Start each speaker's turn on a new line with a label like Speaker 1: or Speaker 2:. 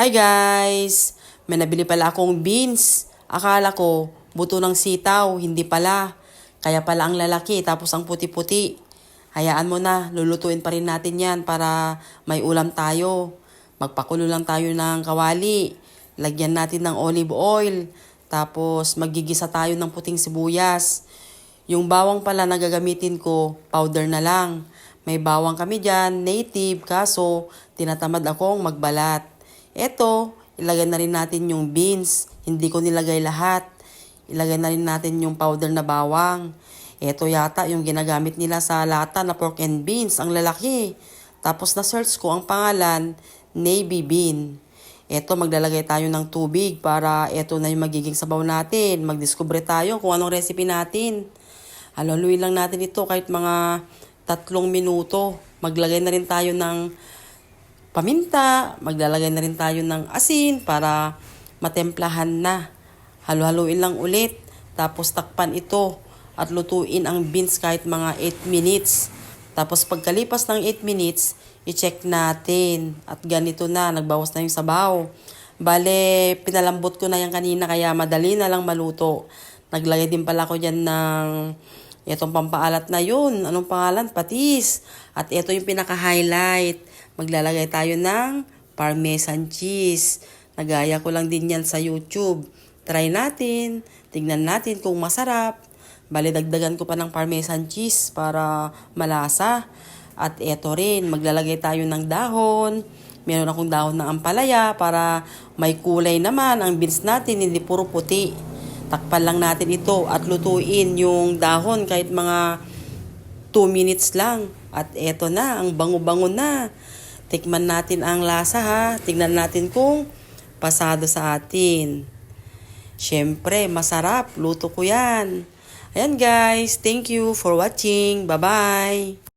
Speaker 1: Hi guys! May nabili pala akong beans. Akala ko, buto ng sitaw, hindi pala. Kaya pala ang lalaki, tapos ang puti-puti. Hayaan mo na, lulutuin pa rin natin yan para may ulam tayo. Magpakulo lang tayo ng kawali. Lagyan natin ng olive oil. Tapos magigisa tayo ng puting sibuyas. Yung bawang pala na gagamitin ko, powder na lang. May bawang kami dyan, native, kaso tinatamad akong magbalat. Eto, ilagay na rin natin yung beans. Hindi ko nilagay lahat. Ilagay na rin natin yung powder na bawang. Eto yata yung ginagamit nila sa lata na pork and beans, ang lalaki. Tapos na-search ko ang pangalan, navy bean. Eto, maglalagay tayo ng tubig para eto na yung magiging sabaw natin. Magdiskubre tayo kung anong recipe natin. Halaluin lang natin ito kahit mga tatlong minuto. Maglagay na rin tayo ng paminta. Maglalagay na rin tayo ng asin para matemplahan na. Halo-haluin lang ulit. Tapos takpan ito at lutuin ang beans kahit mga 8 minutes. Tapos pagkalipas ng 8 minutes, i-check natin. At ganito na, nagbawas na yung sabaw. Bale, pinalambot ko na yan kanina kaya madali na lang maluto. Naglagay din pala ko dyan ng itong pampaalat na yun. Anong pangalan? Patis. At ito yung pinaka-highlight. Maglalagay tayo ng parmesan cheese. Nagaya ko lang din yan sa YouTube. Try natin. Tignan natin kung masarap. Bale, dagdagan ko pa ng parmesan cheese para malasa. At eto rin, maglalagay tayo ng dahon. Meron akong dahon ng ampalaya para may kulay naman ang beans natin, hindi puro puti. Takpan lang natin ito at lutuin yung dahon kahit mga 2 minutes lang. At eto na, ang bango-bango na. Tikman natin ang lasa ha. Tingnan natin kung pasado sa atin. Siyempre, masarap. Luto ko yan. Ayan guys, thank you for watching. Bye-bye!